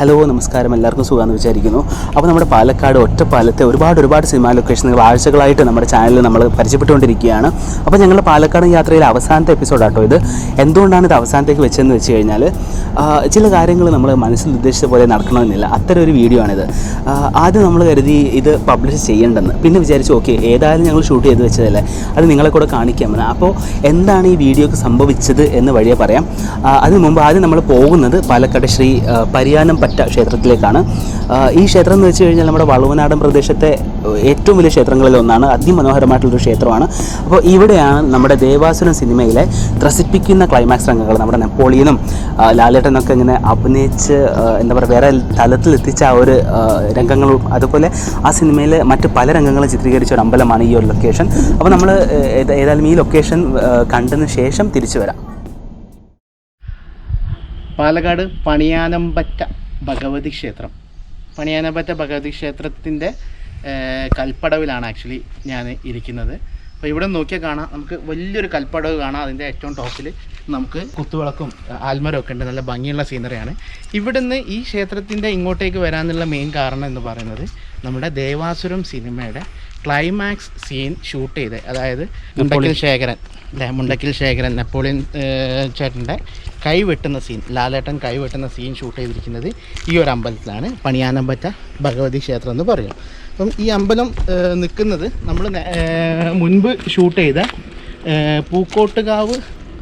Hello നമസ്കാരം. എല്ലാവർക്കും സുഖമെന്ന് വിചാരിക്കുന്നു. അപ്പോൾ നമ്മുടെ പാലക്കാട് ഒറ്റപ്പാലത്തെ ഒരുപാട് ഒരുപാട് സിനിമാ ലൊക്കേഷനുകൾ ആഴ്ചകളായിട്ട് നമ്മുടെ ചാനലിൽ നമ്മൾ പരിചയപ്പെട്ടുകൊണ്ടിരിക്കുകയാണ്. അപ്പോൾ ഞങ്ങളുടെ പാലക്കാട് യാത്രയിലെ അവസാനത്തെ എപ്പിസോഡാട്ടോ ഇത്. എന്തുകൊണ്ടാണ് ഇത് അവസാനത്തേക്ക് വെച്ചതെന്ന് വെച്ച് കഴിഞ്ഞാൽ ചില കാര്യങ്ങൾ നമ്മൾ മനസ്സിൽ ഉദ്ദേശിച്ച പോലെ നടക്കണമെന്നില്ല. അത്തരം ഒരു വീഡിയോ ആണിത് ആദ്യം നമ്മൾ കരുതി ഇത് പബ്ലിഷ് ചെയ്യേണ്ടെന്ന്. പിന്നെ വിചാരിച്ചു ഓക്കെ ഏതായാലും ഞങ്ങൾ ഷൂട്ട് ചെയ്ത് വെച്ചതല്ലേ. അത് നിങ്ങളെ കൂടെ കാണിക്കാമെന്ന് അപ്പോൾ എന്താണ് ഈ വീഡിയോക്ക് സംഭവിച്ചത് എന്ന് വഴിയെ പറയാം. അതിനു മുമ്പ് ആദ്യം നമ്മൾ പോകുന്നത് പാലക്കാട് ശ്രീ പരിയാനം പറ്റ ക്ഷേത്രത്തിലേക്കാണ്. ഈ ക്ഷേത്രം എന്ന് വെച്ച് കഴിഞ്ഞാൽ നമ്മുടെ വളവനാടൻ പ്രദേശത്തെ ഏറ്റവും വലിയ ക്ഷേത്രങ്ങളിൽ ഒന്നാണ്. അതിമനോഹരമായിട്ടുള്ളൊരു ക്ഷേത്രമാണ്. അപ്പോൾ ഇവിടെയാണ് നമ്മുടെ ദേവാസുരം സിനിമയിലെ ത്രസിപ്പിക്കുന്ന ക്ലൈമാക്സ് രംഗങ്ങൾ. നമ്മുടെ നെപ്പോളിയനും ലാലേട്ടനൊക്കെ ഇങ്ങനെ അഭിനയിച്ച് എന്താ പറയുക വേറെ തലത്തിലെത്തിച്ച ആ ഒരു രംഗങ്ങളും അതുപോലെ ആ സിനിമയിലെ മറ്റ് പല രംഗങ്ങളും ചിത്രീകരിച്ച ഒരു അമ്പലമാണ് ഈ ഒരു ലൊക്കേഷൻ അപ്പോൾ നമ്മൾ ഏതായാലും ഈ ലൊക്കേഷൻ കണ്ടതിന് ശേഷം തിരിച്ചു വരാം. പാലക്കാട് പണിയാനമ്പറ്റ. ഭഗവതി ക്ഷേത്രം. പണിയാനപ്പറ്റ ഭഗവതി ക്ഷേത്രത്തിന്റെ കൽപ്പടവിലാണ് ആക്ച്വലി ഞാൻ ഇരിക്കുന്നത്. അപ്പോൾ ഇവിടെ നോക്കിയാൽ കാണാം നമുക്ക് വലിയൊരു കൽപ്പടവ് കാണാം. അതിന്റെ ഏറ്റവും ടോപ്പിൽ നമുക്ക് കുത്തുവിളക്കും ആൽമരം ഒക്കെ ഉണ്ട്. നല്ല ഭംഗിയുള്ള സീനറിയാണ് ഇവിടുന്ന് ഈ ക്ഷേത്രത്തിന്റെ ഇങ്ങോട്ടേക്ക് വരാനുള്ള മെയിൻ കാരണം എന്ന് പറയുന്നത് നമ്മുടെ ദേവാസുരം സിനിമയുടെ ക്ലൈമാക്സ് സീൻ ഷൂട്ട് ചെയ്ത് അതായത് മുണ്ടക്കിൽ ശേഖരൻ അല്ലേ? മുണ്ടക്കിൽ ശേഖരൻ നെപ്പോളിയൻ ചേട്ടന്റെ കൈ വെട്ടുന്ന സീൻ ലാലേട്ടൻ കൈ വെട്ടുന്ന സീൻ ഷൂട്ട് ചെയ്തിരിക്കുന്നത് ഈ ഒരു അമ്പലത്തിലാണ്. പണിയാനമ്പറ്റ ഭഗവതി ക്ഷേത്രം എന്ന് പറയും. അപ്പം ഈ അമ്പലം നിൽക്കുന്നത് നമ്മൾ മുൻപ് ഷൂട്ട് ചെയ്ത പൂക്കോട്ടുകാവ്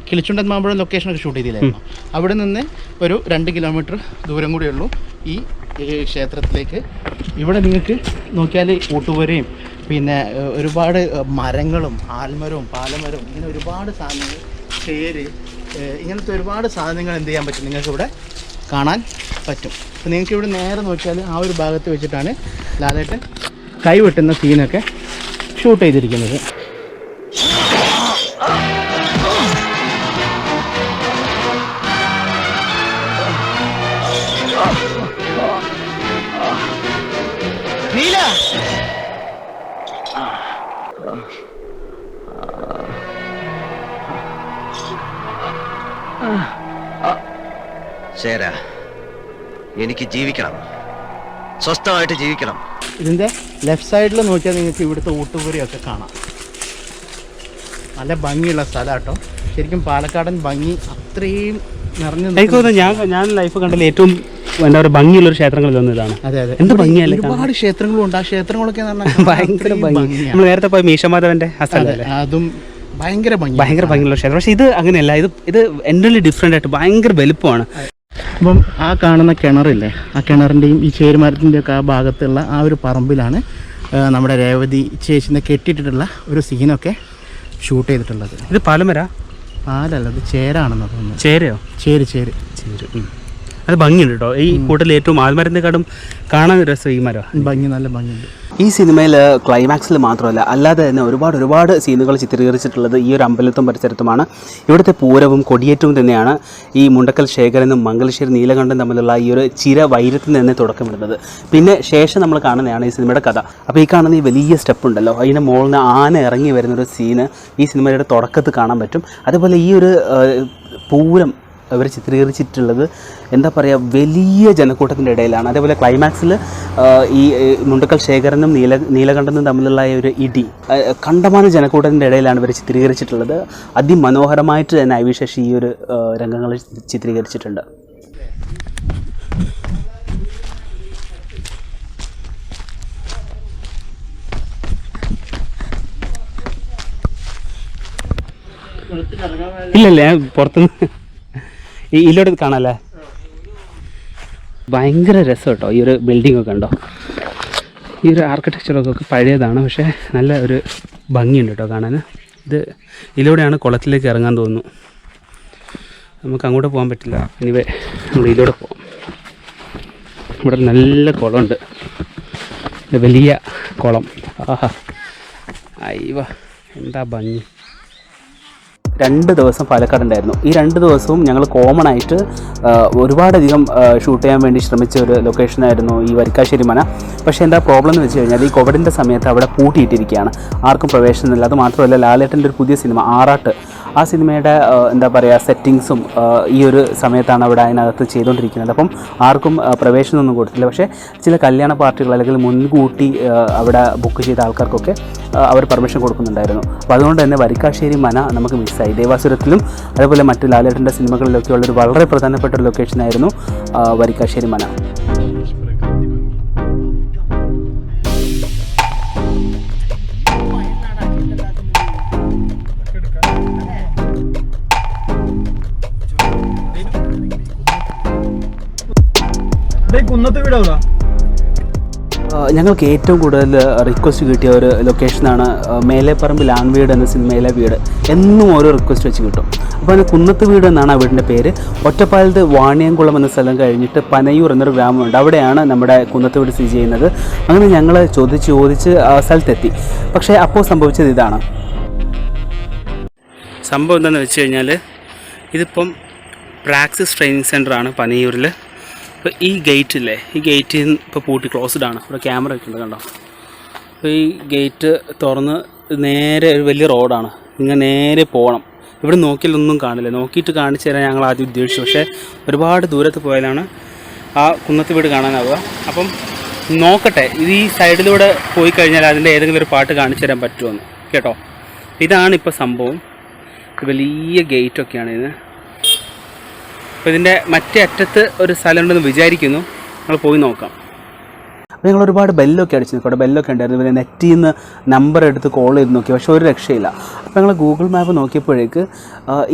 കിളിച്ചുണ്ടൻ മാമ്പഴം ലൊക്കേഷനൊക്കെ ഷൂട്ട് ചെയ്തില്ലായിരുന്നു? അവിടെ നിന്ന് ഒരു രണ്ട് കിലോമീറ്റർ ദൂരം കൂടിയേ ഉള്ളൂ ഈ ക്ഷേത്രത്തിലേക്ക്. ഇവിടെ നിങ്ങൾക്ക് നോക്കിയാൽ ഊട്ടുപുരയും പിന്നെ ഒരുപാട് മരങ്ങളും ആൽമരവും പാലമരവും ഇങ്ങനെ ഒരുപാട് സാധനങ്ങൾ ചേര് ഇങ്ങനത്തെ ഒരുപാട് സാധനങ്ങൾ എന്ത് ചെയ്യാൻ പറ്റും നിങ്ങൾക്ക് ഇവിടെ കാണാൻ പറ്റും. അപ്പോൾ നിങ്ങൾക്ക് ഇവിടെ നേരെ നോക്കിയാൽ ആ ഒരു ഭാഗത്ത് വെച്ചിട്ടാണ് ലാലേട്ടൻ കൈ വെട്ടുന്ന സീനൊക്കെ ഷൂട്ട് ചെയ്തിരിക്കുന്നത്. നീല! ശര എനിക്ക് ജീവിക്കണം. സ്വസ്ഥമായിട്ട് ജീവിക്കണം. ഇതിന്റെ ലെഫ്റ്റ് സൈഡിൽ നോക്കിയാൽ നിങ്ങൾക്ക് ഇവിടുത്തെ ഊട്ടുപുരയൊക്കെ കാണാം. നല്ല ഭംഗിയുള്ള സ്ഥലം കേട്ടോ ശരിക്കും പാലക്കാടൻ ഭംഗി അത്രയും നിറഞ്ഞു എനിക്ക് ഞാൻ ഞാൻ ലൈഫ് കണ്ടതിൽ ഏറ്റവും എന്താ പറയുക ഭംഗിയുള്ള ഒരു ക്ഷേത്രങ്ങളിൽ ഒന്ന് ഇതാണ്. അതെ അതെ. എന്ത് ഭംഗിയല്ലേ ഒരുപാട് ക്ഷേത്രങ്ങളും ഉണ്ട് ആ ക്ഷേത്രങ്ങളൊക്കെ എന്ന് പറഞ്ഞാൽ ഭയങ്കര ഭംഗി. നമ്മൾ നേരത്തെ പോയ മീശമാധവന്റെ അതും ഭയങ്കര ഭംഗി ഭയങ്കര ഭംഗിയുള്ള ക്ഷേത്രം. പക്ഷേ ഇത് അങ്ങനെയല്ല. ഇത് ഇത് എന്റെ ഡിഫറെന്റ് ആയിട്ട് ഭയങ്കര വലുപ്പമാണ്. അപ്പം ആ കാണുന്ന കിണറില്ലേ ആ കിണറിന്റെയും ഈ ചേരുമരത്തിന്റെ ഒക്കെ ആ ഭാഗത്തുള്ള ആ ഒരു പറമ്പിലാണ് നമ്മുടെ രേവതി ചേച്ചിനെ കെട്ടിയിട്ടിട്ടുള്ള ഒരു സീനൊക്കെ ഷൂട്ട് ചെയ്തിട്ടുള്ളത്. ഇത് പാലമര? പാലല്ല ഇത് ചേരാണെന്ന് തോന്നുന്നു ചേരയോ? ചേര് ചേര്. ചേര്. ഉം. അത് ഭംഗിയുണ്ട് കേട്ടോ ഈ കൂട്ടത്തിൽ ഏറ്റവും ആൽമരത്തെക്കാളും കാണാൻ രസം ഈ മരം. ഭംഗി നല്ല ഭംഗിയുണ്ട്. ഈ സിനിമയിൽ ക്ലൈമാക്സിൽ മാത്രമല്ല അല്ലാതെ തന്നെ ഒരുപാട് ഒരുപാട് സീനുകൾ ചിത്രീകരിച്ചിട്ടുള്ളത് ഈ ഒരു അമ്പലത്തും പരിസരത്തുമാണ്. ഇവിടുത്തെ പൂരവും കൊടിയേറ്റവും തന്നെയാണ് ഈ മുണ്ടക്കൽ ശേഖരനും മംഗലശ്ശേരി നീലകണ്ഠനും തമ്മിലുള്ള ഈ ഒരു ചിര വൈരത്തിൽ തന്നെ തുടക്കമിടുന്നത് പിന്നെ ശേഷം നമ്മൾ കാണുന്നതാണ് ഈ സിനിമയുടെ കഥ. അപ്പോൾ ഈ കാണുന്ന ഈ വലിയ സ്റ്റെപ്പ് ഉണ്ടല്ലോ. അതിന്റെ മുകളിൽ നിന്ന് ആന ഇറങ്ങി വരുന്ന ഒരു സീന് ഈ സിനിമയുടെ തുടക്കത്ത് കാണാൻ പറ്റും. അതുപോലെ ഈ ഒരു പൂരം അവർ ചിത്രീകരിച്ചിട്ടുള്ളത് എന്താ പറയുക വലിയ ജനക്കൂട്ടത്തിന്റെ ഇടയിലാണ്. അതേപോലെ ക്ലൈമാക്സിൽ ഈ മുണ്ടക്കൽ ശേഖരനും നീല നീലകണ്ഠനും തമ്മിലുള്ള ഒരു ഇടി കണ്ടമാന ജനക്കൂട്ടത്തിന്റെ ഇടയിലാണ് ഇവർ ചിത്രീകരിച്ചിട്ടുള്ളത്. അതിമനോഹരമായിട്ട് തന്നെ ശശി ഈ ഒരു രംഗങ്ങൾ ചിത്രീകരിച്ചിട്ടുണ്ട്. ഇല്ലല്ലേ പുറത്തുനിന്ന് ഈ ഇല്ലോട്ട് കാണാല്ലേ? ഭയങ്കര രസം കേട്ടോ ഈ ഒരു ബിൽഡിംഗ് ഒക്കെ ഉണ്ടോ ഈ ഒരു ആർക്കിടെക്ചറൊക്കെ പഴയതാണ് പക്ഷേ നല്ല ഒരു ഭംഗിയുണ്ട് കേട്ടോ കാണാൻ ഇത് ഇതിലൂടെയാണ് കുളത്തിലേക്ക് ഇറങ്ങാൻ തോന്നുന്നു. നമുക്ക് അങ്ങോട്ട് പോകാൻ പറ്റില്ല. ഇനിവേ നമ്മൾ ഇതിലൂടെ പോകാം ഇവിടെ നല്ല കുളമുണ്ട്. വലിയ കുളം. ആഹാ. അയ്യോ എന്താ ഭംഗി. രണ്ട് ദിവസം പാലക്കാട് ഉണ്ടായിരുന്നു. ഈ രണ്ട് ദിവസവും ഞങ്ങൾ കോമൺ ആയിട്ട് ഒരുപാടധികം ഷൂട്ട് ചെയ്യാൻ വേണ്ടി ശ്രമിച്ച ഒരു ലൊക്കേഷനായിരുന്നു ഈ വരിക്കാശ്ശേരി മന. പക്ഷേ എന്താ പ്രോബ്ലം എന്ന് വെച്ച് കഴിഞ്ഞാൽ ഈ കോവിഡിന്റെ സമയത്ത് അവിടെ പൂട്ടിയിട്ടിരിക്കുകയാണ്. ആർക്കും പ്രവേശനമില്ല. അത് മാത്രമല്ല ലാലേട്ടന്റെ ഒരു പുതിയ സിനിമ ആറാട്ട്. ആ സിനിമയുടെ എന്താ പറയുക സെറ്റിങ്സും ഈ ഒരു സമയത്താണ് അവിടെ അതിനകത്ത് ചെയ്തുകൊണ്ടിരിക്കുന്നത് അപ്പം ആർക്കും പ്രവേശനമൊന്നും കൊടുത്തില്ല. പക്ഷേ ചില കല്യാണ പാർട്ടികൾ അല്ലെങ്കിൽ മുൻകൂട്ടി അവിടെ ബുക്ക് ചെയ്ത ആൾക്കാർക്കൊക്കെ അവർ പെർമിഷൻ കൊടുക്കുന്നുണ്ടായിരുന്നു. അപ്പോൾ അതുകൊണ്ട് തന്നെ വരിക്കാശ്ശേരി മന നമുക്ക് മിസ്സായി ദേവാസുരത്തിലും അതുപോലെ മറ്റു ലാലേട്ടന്റെ സിനിമകളിലൊക്കെ ഉള്ളൊരു വളരെ പ്രധാനപ്പെട്ട ഒരു ലൊക്കേഷനായിരുന്നു വരിക്കാശ്ശേരി മന. കുന്നത്ത് വീടാ ഞങ്ങൾക്ക് ഏറ്റവും കൂടുതൽ റിക്വസ്റ്റ് കിട്ടിയ ഒരു ലൊക്കേഷനാണ് ആ, ലാങ് വീട് എന്ന സിനിമയിലെ വീട്. എന്നും ഓരോ റിക്വസ്റ്റ് വെച്ച് കിട്ടും. അപ്പോൾ അതിന് കുന്നത്ത് വീട് എന്നാണ് ആ വീടിന്റെ പേര്. ഒറ്റപ്പാലത്ത് വാണിയംകുളം എന്ന സ്ഥലം കഴിഞ്ഞിട്ട് പനയൂർ എന്നൊരു ഗ്രാമമുണ്ട്. അവിടെയാണ് നമ്മുടെ കുന്നത്ത് വീട് സ്ഥിതി ചെയ്യുന്നത്. അങ്ങനെ ഞങ്ങൾ ചോദിച്ച് ചോദിച്ച് ആ സ്ഥലത്തെത്തി. പക്ഷേ അപ്പോൾ സംഭവിച്ചത് ഇതാണ്. സംഭവം എന്താണെന്ന് വെച്ച് കഴിഞ്ഞാൽ ഇതിപ്പം പ്രാക്സിസ് ട്രെയിനിങ് സെന്ററാണ് പനയൂരിൽ ഇപ്പോൾ ഈ ഗേറ്റ് ഇല്ലേ ഈ ഗേറ്റ് ഇപ്പോൾ പൂട്ടി ക്ലോസ്ഡ് ആണ്. ഇവിടെ ക്യാമറ ഒക്കെ ഉണ്ട് കണ്ടോ? അപ്പോൾ ഈ ഗേറ്റ് തുറന്ന് നേരെ ഒരു വലിയ റോഡാണ് ഇങ്ങനെ നേരെ പോകണം ഇവിടെ നോക്കിയാലൊന്നും കാണില്ല. നോക്കിയിട്ട് കാണിച്ചു തരാൻ ഞങ്ങൾ ആദ്യം ഉദ്ദേശിച്ചു. പക്ഷേ ഒരുപാട് ദൂരത്ത് പോയാലാണ് ആ കുന്നത്ത് വീട് കാണാനാവുക. അപ്പം നോക്കട്ടെ ഇത് ഈ സൈഡിലൂടെ പോയി കഴിഞ്ഞാൽ അതിന്റെ ഏതെങ്കിലും ഒരു പാട്ട് കാണിച്ചു തരാൻ പറ്റുമെന്ന് കേട്ടോ? ഇതാണ് ഇപ്പോൾ സംഭവം. വലിയ ഗേറ്റൊക്കെയാണ് ഇതിന് അപ്പോൾ ഇതിന്റെ മറ്റേ അറ്റത്ത് ഒരു സ്ഥലമുണ്ടെന്ന് വിചാരിക്കുന്നു. നമ്മൾ പോയി നോക്കാം. അപ്പോൾ ഞങ്ങൾ ഒരുപാട് ബെല്ലൊക്കെ അടിച്ചു നോക്കി അവിടെ ബെല്ലൊക്കെ ഉണ്ടായിരുന്നു. പിന്നെ നെറ്റിൽ നിന്ന് നമ്പർ എടുത്ത് കോൾ ചെയ്ത് നോക്കി. പക്ഷേ ഒരു രക്ഷയില്ല. അപ്പോൾ ഞങ്ങൾ ഗൂഗിൾ മാപ്പ് നോക്കിയപ്പോഴേക്ക്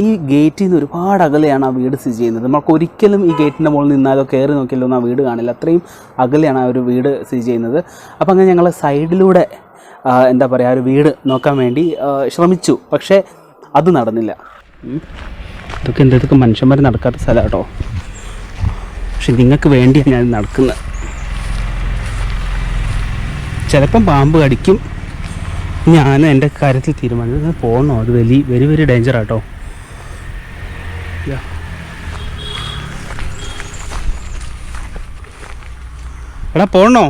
ഈ ഗേറ്റിൽ നിന്ന് ഒരുപാട് അകലെയാണ് ആ വീട് സ്ഥിതി ചെയ്യുന്നത്. നമുക്ക് ഒരിക്കലും ഈ ഗേറ്റിന്റെ മുകളിൽ നിന്നാലോ കയറി നോക്കിയാലോ ഒന്നും ആ വീട് കാണില്ല. അത്രയും അകലെയാണ് ആ ഒരു വീട് സ്ഥിതി ചെയ്യുന്നത്. അപ്പോൾ അങ്ങനെ ഞങ്ങൾ സൈഡിലൂടെ എന്താ പറയുക ആ ഒരു വീട് നോക്കാൻ വേണ്ടി ശ്രമിച്ചു. പക്ഷേ അത് നടന്നില്ല. ഇതൊക്കെ എന്താ ഇതൊക്കെ മനുഷ്യന്മാർ നടക്കാത്ത സ്ഥലം കേട്ടോ പക്ഷെ നിങ്ങൾക്ക് വേണ്ടിയാണ് ഞാൻ നടക്കുന്നത്. ചിലപ്പം പാമ്പ് കടിക്കും. ഞാൻ എന്റെ കാര്യത്തിൽ തീരുമാനിച്ചത് പോകണോ അത് വലിയ വെരി വെരി ഡേഞ്ചർ ആട്ടോ എടാ പോണോ?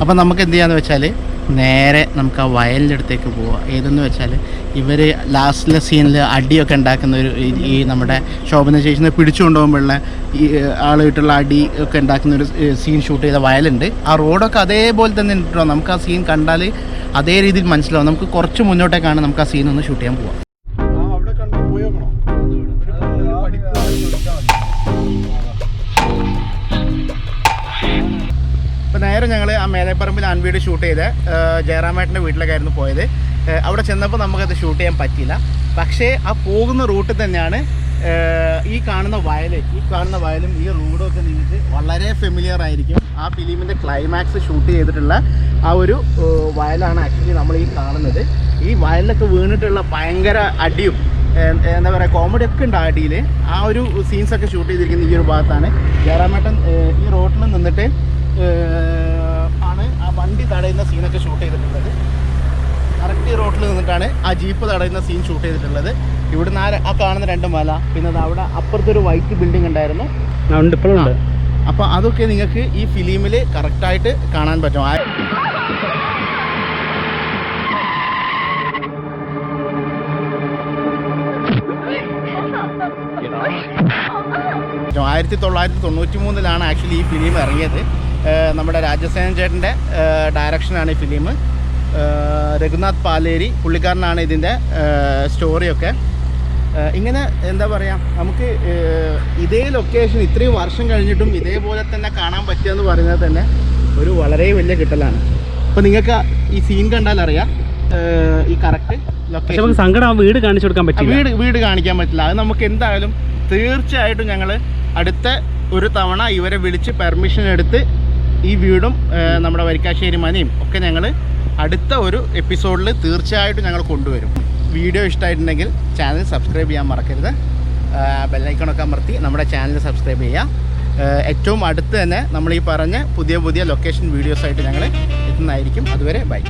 അപ്പം നമുക്ക് എന്ത് ചെയ്യാന്ന് വെച്ചാൽ നേരെ നമുക്ക് ആ വയലിന്റെ അടുത്തേക്ക് പോവാം ഏതെന്ന് വെച്ചാൽ ഇവർ ലാസ്റ്റിലെ സീനിൽ അടിയൊക്കെ ഉണ്ടാക്കുന്ന ഒരു ഈ- നമ്മുടെ ശോഭന ചേച്ചിനെ പിടിച്ചു കൊണ്ടുപോകുമ്പോഴുള്ള ഈ ആളുമായിട്ടുള്ള അടി ഒക്കെ ഉണ്ടാക്കുന്ന ഒരു സീൻ ഷൂട്ട് ചെയ്ത വയലുണ്ട്. ആ റോഡൊക്കെ അതേപോലെ തന്നെ ഉണ്ടോ നമുക്ക് ആ സീൻ കണ്ടാൽ അതേ രീതിയിൽ മനസ്സിലാവും. നമുക്ക് കുറച്ച് മുന്നോട്ടേക്കാണ് നമുക്ക് ആ സീൻ ഒന്ന് ഷൂട്ട് ചെയ്യാൻ പോവാം ആ മേലെപ്പറമ്പിൽ ഷൂട്ട് ചെയ്ത് ജയറാമേട്ടന്റെ വീട്ടിലേക്കായിരുന്നു പോയത്. അവിടെ ചെന്നപ്പോൾ നമുക്കത് ഷൂട്ട് ചെയ്യാൻ പറ്റിയില്ല. പക്ഷേ ആ പോകുന്ന റൂട്ട് തന്നെയാണ് ഈ കാണുന്ന വയൽ ഈ കാണുന്ന വയലും ഈ റോഡും ഒക്കെ നിങ്ങൾക്ക് വളരെ ഫെമിലിയർ ആയിരിക്കും. ആ ഫിലിമിന്റെ ക്ലൈമാക്സ് ഷൂട്ട് ചെയ്തിട്ടുള്ള ആ ഒരു വയലാണ് ആക്ച്വലി നമ്മൾ ഈ കാണുന്നത്. ഈ വയലിലൊക്കെ വീണിട്ടുള്ള ഭയങ്കര അടിയും എന്താ പറയുക കോമഡി ഒക്കെ ഉണ്ട് അടിയിൽ. ആ ഒരു സീൻസൊക്കെ ഷൂട്ട് ചെയ്തിരിക്കുന്ന ഈ ഒരു ഭാഗത്താണ്. ജയറാമേട്ടൻ ഈ റോഡിൽ നിന്നിട്ട് തടയുന്ന സീനൊക്കെ ഷൂട്ട് ചെയ്തിട്ടുള്ളത്. കറക്റ്റ് റോട്ടിൽ നിന്നിട്ടാണ് ആ ജീപ്പ് തടയുന്ന സീൻ ഷൂട്ട് ചെയ്തിട്ടുള്ളത്. ഇവിടുന്ന് ആ ആ കാണുന്ന രണ്ട് മല പിന്നെ അവിടെ അപ്പുറത്തൊരു വൈറ്റ് ബിൽഡിംഗ് ഉണ്ടായിരുന്നു. അപ്പോൾ അതൊക്കെ നിങ്ങൾക്ക് ഈ ഫിലിമിൽ കറക്റ്റായിട്ട് കാണാൻ പറ്റും. ആയിരത്തി തൊള്ളായിരത്തി തൊണ്ണൂറ്റി മൂന്നിലാണ് ആക്ച്വലി ഈ ഫിലിം ഇറങ്ങിയത്. നമ്മുടെ രാജസേനൻ ചേട്ടന്റെ ഡയറക്ഷനാണ് ഈ ഫിലിം രഘുനാഥ് പാലേരി പുള്ളിക്കാരനാണ് ഇതിന്റെ സ്റ്റോറിയൊക്കെ ഇങ്ങനെ എന്താ പറയുക നമുക്ക് ഇതേ ലൊക്കേഷൻ ഇത്രയും വർഷം കഴിഞ്ഞിട്ടും ഇതേപോലെ തന്നെ കാണാൻ പറ്റുക എന്ന് പറയുന്നത് തന്നെ ഒരു വളരെ വലിയ കിട്ടലാണ്. അപ്പോൾ നിങ്ങൾക്ക് ഈ സീൻ കണ്ടാൽ അറിയാം ഈ കറക്റ്റ് ലൊക്കേഷൻ നമുക്ക് സങ്കടം വീട് കാണിച്ചു കൊടുക്കാൻ പറ്റില്ല. വീട് വീട് കാണിക്കാൻ പറ്റില്ല. അത് നമുക്ക് എന്തായാലും തീർച്ചയായിട്ടും ഞങ്ങൾ അടുത്ത ഒരു തവണ ഇവരെ വിളിച്ച് പെർമിഷൻ എടുത്ത് ഈ വീടും നമ്മുടെ വരിക്കാശ്ശേരി മനയും ഒക്കെ ഞങ്ങൾ അടുത്ത ഒരു എപ്പിസോഡിൽ തീർച്ചയായിട്ടും ഞങ്ങൾ കൊണ്ടുവരും. വീഡിയോ ഇഷ്ടമായിട്ടുണ്ടെങ്കിൽ ചാനൽ സബ്സ്ക്രൈബ് ചെയ്യാൻ മറക്കരുത്. ബെല്ലൈക്കണൊക്കെ അമർത്തി നമ്മുടെ ചാനൽ സബ്സ്ക്രൈബ് ചെയ്യുക. ഏറ്റവും അടുത്ത് തന്നെ നമ്മൾ ഈ പറഞ്ഞ പുതിയ പുതിയ ലൊക്കേഷൻ വീഡിയോസായിട്ട് ഞങ്ങൾ എത്തുന്നതായിരിക്കും. അതുവരെ ബൈ.